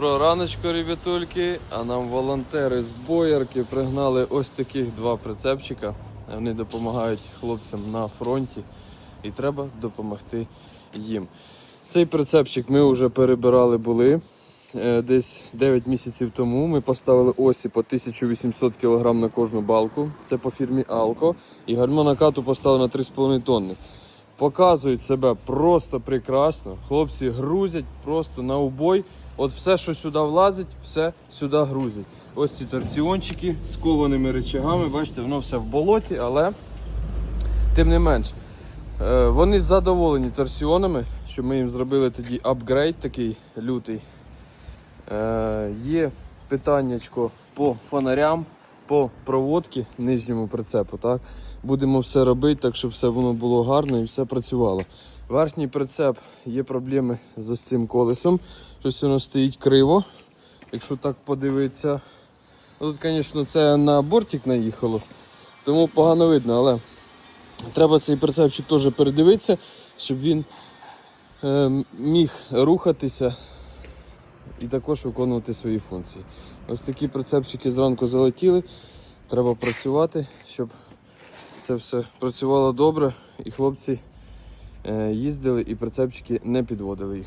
Про раночку, ребятульки, а нам волонтери з боярки пригнали ось таких два прицепчика. Вони допомагають хлопцям на фронті і треба допомогти їм. Цей прицепчик ми вже перебирали були е, десь 9 місяців тому. Ми поставили осі по 1800 кг на кожну балку. Це по фірмі Алко. І гальмо накату поставили на 3,5 тонни. Показують себе просто прекрасно. Хлопці грузять просто на убой. От все, що сюди влазить, все сюди грузять. Ось ці торсіончики з кованими речагами. Бачите, воно все в болоті, але тим не менш. е, Вони задоволені торсіонами, що ми їм зробили тоді апгрейд такий лютий. Е, Є питаннячко по фонарям, по проводці нижньому прицепу. Так? Будемо все робити, так щоб все воно було гарно і все працювало. Верхній прицеп є проблеми з цим колесом. Щось воно стоїть криво. Якщо так подивитися. Ну, Тут, звісно, це на бортик наїхало, тому погано видно, але треба цей прицепчик теж передивитися, щоб він е, міг рухатися і також виконувати свої функції. Ось такі прицепчики зранку залетіли. Треба працювати, щоб це все працювало добре і хлопці е, їздили і прицепчики не підводили їх.